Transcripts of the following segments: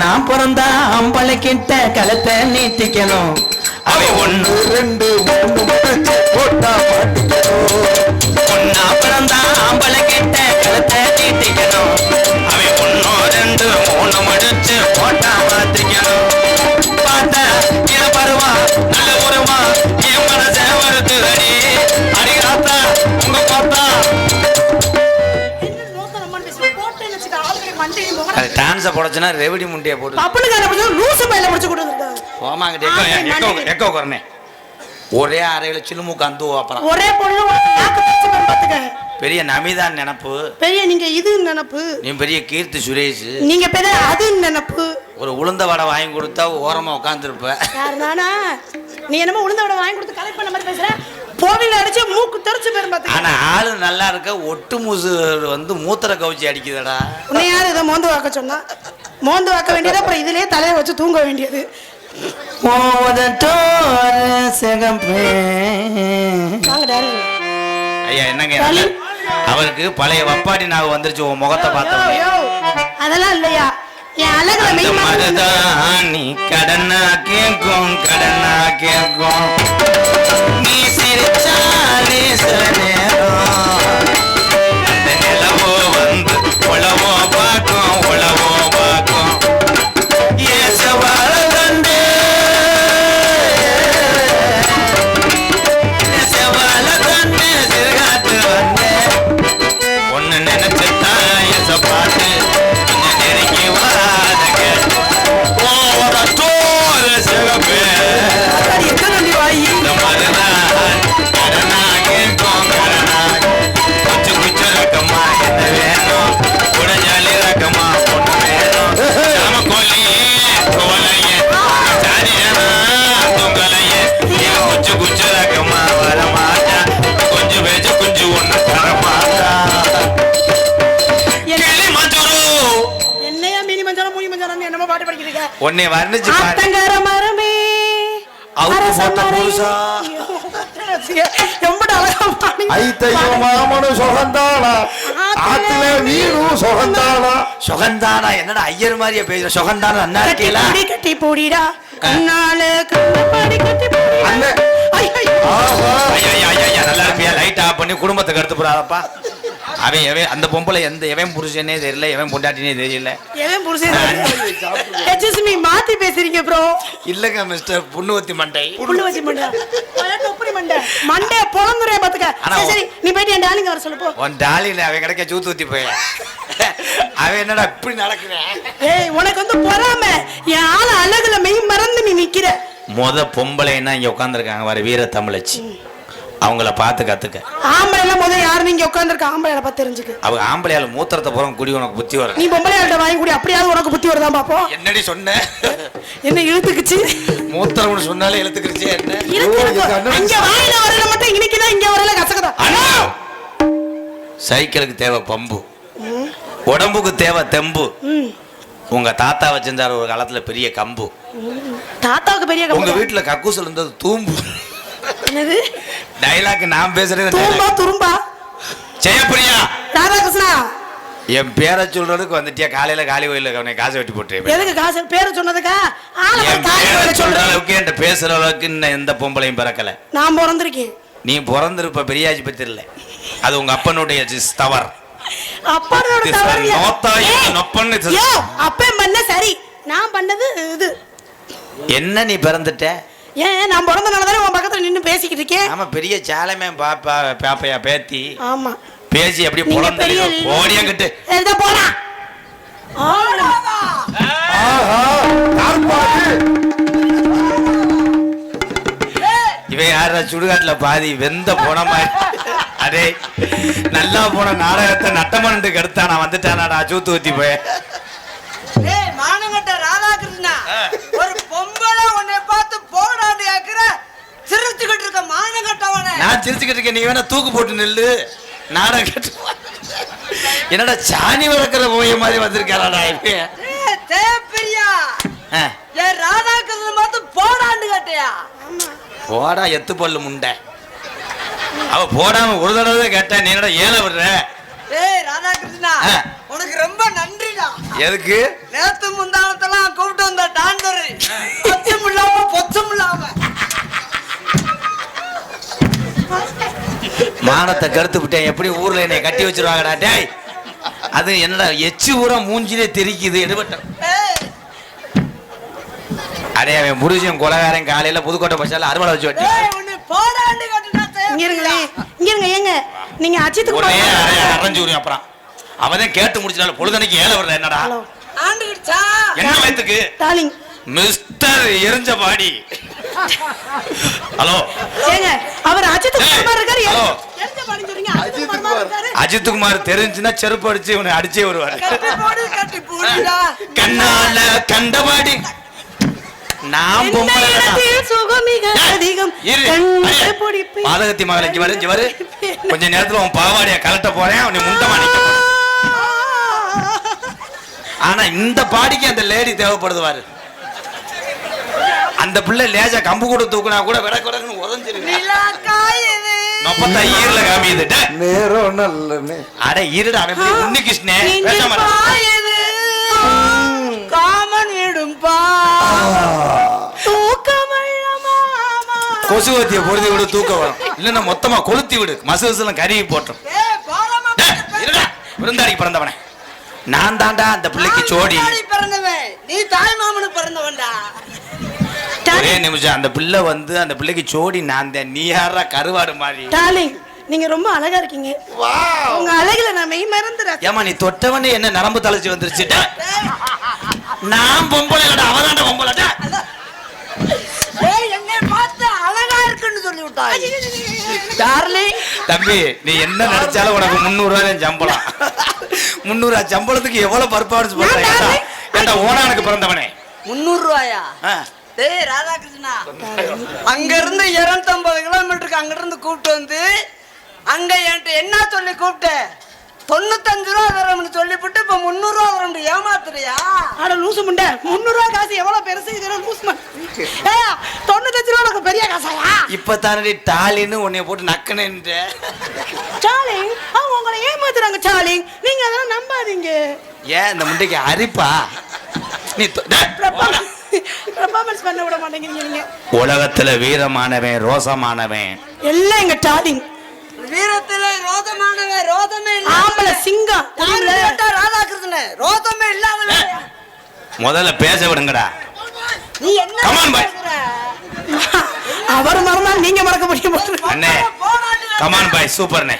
பொண்ணா பிறந்தா ஆம்பளை கிட்ட கழுத்தை நீட்டிக்கணும். அவன் ஒண்ணு. ரெண்டு மூணு போட்டா மாட்டிக்கணும். பொண்ணா பிறந்தா ஆம்பளை கிட்ட கழுத்தை நீட்டிக்கணும். அவன் ஒண்ணு ரெண்டு மூணு முடிச்சு அது டான்ஸை போடச்சுன்னா ரெவடி முண்டியை போட்டு பப்புனுக்கார லூசு பையில பிடிச்சு போமாங்கிட்ட ஆ, எக்கோ எக்கோ. எக்கோ ஒரே அறையில சிலுமுக்கு அந்த அப்புறம். ஒரே பொண்ணு பெரிய நமிதான் நினப்பு. பெரிய நீங்க இது நினப்பு. நீ பெரிய கீர்த்தி சுரேஷ். நீங்க பெரிய அது நினப்பு. ஒரு உளுந்த வடை வாங்கி கொடுத்தா ஓரமா உட்காந்துருப்ப யார் நானா? நீ என்னமோ உளுந்த விட வாங்கி கொடுத்து கலெக்ட் பண்ண மாதிரி பேசுற. கோவில அடிச்சு மூக்கு தெரிச்சு பேரும் ஆனா ஆளு நல்லா இருக்க ஒட்டு மூசு வந்து மூத்திர கவுச்சி அடிக்குதடா. உன்னை யார் இதை மோந்து வாக்க சொன்னா? மோந்து வாக்க வேண்டியது அப்புறம் இதுலயே தலையை வச்சு தூங்க வேண்டியது. ஐயா என்னங்க. அவருக்கு பழைய வப்பாடி நாவு வந்துருச்சு உன் முகத்தை பார்த்தோம் அதெல்லாம் இல்லையா? என் அழகுல கடனா கேட்கும் கடனா கேட்கும் நீ சிரிச்சாலே சில என்னமோ பாட்டு படிக்கிறீங்க? உன்னை வர்ணிச்சு ஆத்தங்கர மரமே போட்ட. எம்பட அழகா பாடி மாமனும் சுகந்தாளா ஆத்துல மீனும் சுகந்தாளா சுகந்தானா? என்னடா ஐயர் மாதிரியே பேசுற சுகந்தானா? அண்ணா இருக்கீங்களா கட்டி பூடிடா. கண்ணால கண்ணப்பாடி கட்டி. அண்ணே. ஐயா ஐயா ஐயா, நல்லா இருப்பியா? லைட் ஆஃப் பண்ணி குடும்பத்துக்கு எடுத்து போறாப்பா அவன் எவன் அந்த பொம்பளை எந்த எவன் புருஷனே தெரியல எவன் பொண்டாட்டினே தெரியல. எவன் புருஷன் மாத்தி பேசுறீங்க ப்ரோ இல்லங்க மிஸ்டர் புண்ணுவத்தி மண்டை. வச்சு மண்டை. தொப்பரி மண்டை. மண்டை பொழந்துறே பாத்துக்க. ஆனா சரி சரி நீ போயிட்டு என் டாலிங்க வர சொல்லு போ. உன் டாலில அவன் கிடைக்க சூத்து ஊத்தி போய. அவன் என்னடா இப்படி நடக்கிறேன் ஏய் உனக்கு வந்து பொறாம. என் ஆள அழகுல மெய் மறந்து நீ நிக்கிற. முத பொம்பளைன்னா இங்க உட்காந்துருக்காங்க வர வீர தமிழச்சி அவங்கள பார்த்து கத்துக்க. ஆம்பளை எல்லாம் முதல்ல யாரு? நீங்க உட்காந்துருக்க ஆம்பளை பார்த்து தெரிஞ்சுக்க. அவங்க ஆம்பளையால மூத்திரத்தை புறம் குடி உனக்கு புத்தி வரும். நீ பொம்பளை ஆள்கிட்ட வாங்கி கூடி அப்படியாவது உனக்கு புத்தி வருதான் பாப்போம் என்னடி சொன்ன? என்ன இழுத்துக்குச்சு? மூத்திரம் சொன்னாலே எழுத்துக்கிருச்சே என்ன? அங்க வாயில வரல மட்டும் இன்னைக்குதான் இங்க வரல கசக்கதா? அண்ணா! சைக்கிளுக்கு தேவை பம்பு. உடம்புக்கு தேவை தெம்பு. உங்க தாத்தா வச்சிருந்தாரு ஒரு காலத்துல பெரிய கம்பு. தாத்தாவுக்கு பெரிய உங்க வீட்டுல கக்கூசல் இருந்தது தூம்பு. என்னது? டைலாக் நான் பேசுறது dialogue. துரும்பா. ஜெயப்பிரியா ராதாகிருஷ்ணா. என் பேரை சொல்றதுக்கு வந்துட்டியா? காலையில காலி கோயில அவனை காசை வெட்டி போட்டு எதுக்கு காசு? பேரை சொன்னதுக்கா? ஆளை சொல்ற அளவுக்கு என்கிட்ட பேசுற அளவுக்கு இன்னும் எந்த பொம்பளையும் பிறக்கல. நான் பிறந்திருக்கேன். நீ பிறந்திருப்ப பெரியாஜி பத்தி இல்ல. அது உங்க அப்பனுடைய ஜிஸ் தவறு. அப்பாவோட This தவறு one, நோத்தா ஏய், இது நொப்பன்னு அப்பன் பண்ண சரி. நான் பண்ணது இது. என்ன நீ பிறந்துட்ட? ஏன் நான் பிறந்தனால தானே உன் பக்கத்துல நின்னு பேசிக்கிட்டு இருக்கேன்? ஆமா பெரிய சேலமே பாப்பா பாப்பையா பேத்தி. ஆமா. பேசி அப்படியே புலந்து பெரிய போடா. ஆளு. ஆஹா யார்பாடு இவன் யாரா சுடுகாட்டுல பாதி வெந்த போன மாதிரி அடே நல்லா போன நாடகத்தை நட்டமண்டு கெடுத்தா நான் வந்துட்டானாடா சூத்து ஊத்தி போய். மானங்கட்ட ராதாகிருஷ்ணா ஒரு பொம்பளை உன்னை பார்த்து போடாண்டு கேக்குற சிரிச்சுக்கிட்டு இருக்க மானங்கட்டவனே நான் சிரிச்சுக்கிட்டு இருக்கேன். நீ வேணா தூக்கு போட்டு நில்லு. நாடகம் கட்டு. என்னடா சாணி வளர்க்குற போய மாதிரி வந்திருக்காராடா ராதாகிருஷ்ணன் பார்த்து போடாண்டு கேட்டியா? போடா எத்து பல்லு முண்டை. அவ போடாம ஒரு தடவை கேட்டா நீ என்னடா ஏல விடுற? ஏய் ராதாகிருஷ்ணா. உனக்கு ரொம்ப நன்றிடா. எதுக்கு? நேத்து முந்தானத்தெல்லாம் கூப்பிட்டு வந்த டாண்டரு பச்சம் இல்லாம பொச்சம் இல்லாம. மானத்தை கருத்து விட்டேன். எப்படி ஊர்ல என்னை கட்டி வச்சிருவாங்கடா? டேய் அது என்னடா எச்சு ஊரா மூஞ்சிலே தெரிக்குது எடுபட்ட ஏய், அடே அவன் முருகன் கொலகாரன் காலையில புதுக்கோட்டை பஸ்ஸால அறுவடை வச்சு வெட்டி இங்க இருங்களே இங்க இருங்க ஏங்க. நீங்க அரைஞ்சு அப்புறம். அவன் கேட்டு முடிச்சிட்டால பொழுதனைக்கு ஏழை வர்ற என்னடா? என்ன வயத்துக்கு? மிஸ்டர் எரிஞ்ச பாடி ஹலோ. ஏங்க அவர் அஜித் குமார் இருக்காரு? அஜித் குமார் மாதிரி இருக்காரு? அஜித் குமார் தெரிஞ்சுன்னா செருப்பு அடிச்சு இவனை அடிச்சே வருவாரு. கண்ணால கண்டபாடி நான். பாதகத்தி மகள் இங்க வரு இங்க வரு. கொஞ்ச நேரத்துல உன் பாவாடைய கலட்ட போறேன் அவனை முண்டமா நிக்க. ஆனா இந்த பாடிக்கு அந்த லேடி தேவைப்படுது அந்த பிள்ளை லேஜா கம்பு கூட தூக்குனா கூட விட கூடன்னு உதஞ்சிருக்கு நிலா காயுது முப்பத்தா ஈரல காமியுது. நேரம் நல்ல அட இருடா அவன் உன்னி கிருஷ்ணே. நீங்க பேசாம காமன் விடும் பா. கொசுவத்திய பொருதி விடு தூக்கம் வரும் இல்லன்னா மொத்தமா கொளுத்தி விடு. மசுலாம் கருவி போட்டோம் விருந்தாடிக்கு பிறந்தவனே. நான் தாண்டா அந்த பிள்ளைக்கு சோடி பிறந்தவன். ஒரே நிமிஷம். அந்த பிள்ளை வந்து அந்த பிள்ளைக்கு சோடி நான் தான் நீ யாரா கருவாடு மாதிரி. டார்லிங் நீங்க ரொம்ப அழகா இருக்கீங்க. உங்க அழகுல நான் மெய் மறந்துறேன். ஏமா நீ தொட்டவனே என்ன நரம்பு தலைச்சு வந்துருச்சு? டே. நான் பொம்பளை இல்லடா அவதாண்ட பொம்பளை. டே. ஏய் என்னை பார்த்து அழகா இருக்குன்னு சொல்லி விட்டாய். டார்லிங் தம்பி நீ என்ன நடிச்சாலும் உனக்கு ரூபாய் சம்பளம். ரூபாய் சம்பளத்துக்கு எவ்வளவு பர்ஃபார்மன்ஸ் பண்ற நான் ஏன்டா? darling. ஏன்டா ஓனானுக்கு பிறந்தவனே. முந்நூறு ரூபாயா? டேய் ராதாகிருஷ்ணா. அங்க இருந்து இருநூத்தம்பது கிலோமீட்டருக்கு அங்க இருந்து கூப்பிட்டு வந்து அங்க என்கிட்ட என்ன சொல்லி கூப்பிட்ட? தொண்ணூத்தஞ்சு ரூபா தரம்னு சொல்லிவிட்டு இப்ப முந்நூறு ரூபா தரம்னு ஏமாத்துறியா? ஆட லூசு முண்டை. முந்நூறு ரூபாய் காசு எவ்வளவு பெருசு? இதெல்லாம் லூசு. ஏய், தொண்ணூத்தஞ்சு ரூபா உனக்கு பெரிய காசாயா? இப்ப தானடி டாலின்னு உன்னைய போட்டு நக்கணுன்ற சாலிங் அவங்க உங்களை ஏமாத்துறாங்க சாலிங் நீங்க அதெல்லாம் நம்பாதீங்க. ஏன் இந்த முண்டைக்கு அரிப்பா? நீ. பெர்ஃபார்மன்ஸ் பண்ண விட மாட்டேங்கிறீங்க நீங்க. உலகத்துல வீரமானவன் ரோசமானவன். எல்லாம் எங்க டார்லிங். வீரத்துல ரோதமானவன் ரோதமே ஆம்பளை சிங்கம் தெரியுமில்ல? ராதாகிருஷ்ணன்? ரோதமே இல்லாதவன். முதல்ல பேச விடுங்கடா. நீ என்ன? அவர் மறந்தால் நீங்க மறக்க முடியும் அண்ணே கமான் பாய் சூப்பர்ண்ணே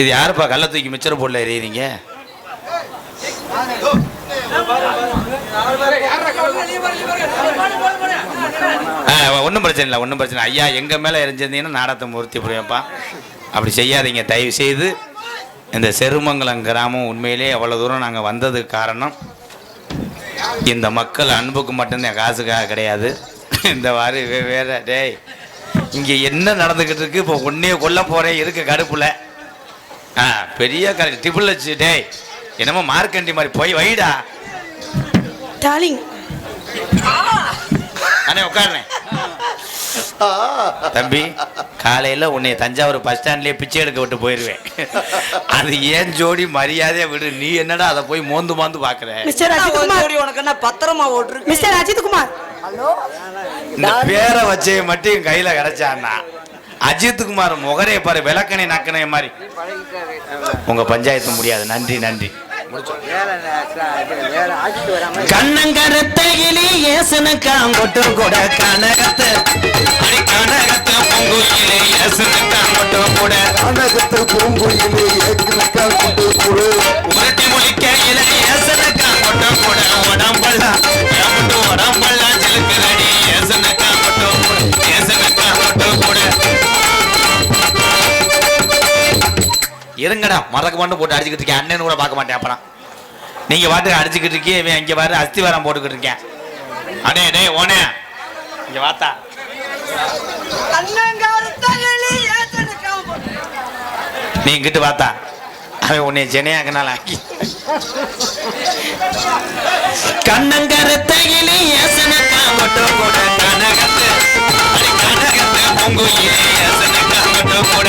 இது யாருப்பா கள்ள தூக்கி மிச்சர போடல எறியறீங்க? ஒன்றும் பிரச்சனை இல்லை ஒன்றும் பிரச்சனை ஐயா எங்கள் மேலே எரிஞ்சிருந்தீங்கன்னா நாடத்தை மூர்த்தி புரியும்ப்பா. அப்படி செய்யாதீங்க தயவு செய்து. இந்த செருமங்கலம் கிராமம் உண்மையிலே அவ்வளோ தூரம் நாங்கள் வந்ததுக்கு காரணம் இந்த மக்கள் அன்புக்கு மட்டும்தான் காசுக்காக கிடையாது. இந்த வாரி வே- வேற டேய் இங்கே என்ன நடந்துக்கிட்டு இருக்கு? இப்போ ஒன்றே கொல்ல போகிறேன் இருக்கு கடுப்பில். ஆ பெரிய கரெக்ட் டிபிள் வச்சு டேய் என்னமோ மார்க்கண்டி மாதிரி போய் வைடா. டார்லிங் அண்ணே உட்காருண்ணே. தம்பி காலையில உன்னை தஞ்சாவூர் பஸ் ஸ்டாண்ட்லயே பிச்சை எடுக்க விட்டு போயிருவேன். அது ஏன் ஜோடி மரியாதையா விடு? நீ என்னடா அதை போய் மோந்து மாந்து பாக்குற மிஸ்டர் உனக்கு என்ன பத்திரமா ஓட்டுருக்கு? மிஸ்டர் அஜித் குமார் இந்த பேரை வச்சே மட்டும் என் கையில கிடைச்சான்னா அஜித் குமார் முகரே பாரு விளக்கணை நக்கணை மாதிரி. உங்க பஞ்சாயத்து முடியாது. நன்றி நன்றி. கண்ணங்கரத்தையிலே ஏசனுக்காங்கொட்டு கூட கனகத்து. கனகத்து பொங்குயிலே ஏசனுக்காங்கொட்டு கூட. கனகத்து பூங்குயிலே இருங்கடா மறக்க மட்டும் போட்டு அடிச்சுக்கிட்டு இருக்கேன். அண்ணன் கூட பார்க்க மாட்டேன் அப்புறம். நீங்க பாட்டு அடிச்சுக்கிட்டு இருக்கே இவன் இங்க பாரு அஸ்திவாரம் போட்டுக்கிட்டு இருக்கேன். அடே டே ஓனே இங்க வாத்தா. நீ இங்கிட்டு பார்த்தா அவன் உன்னை சென்னையாக்குனால கண்ணங்கரத்தையிலே ஏசனக்கா மட்டும் கூட கனகத்தை. கனகத்தை கனகத்து ஏசனக்கா மட்டும் கூட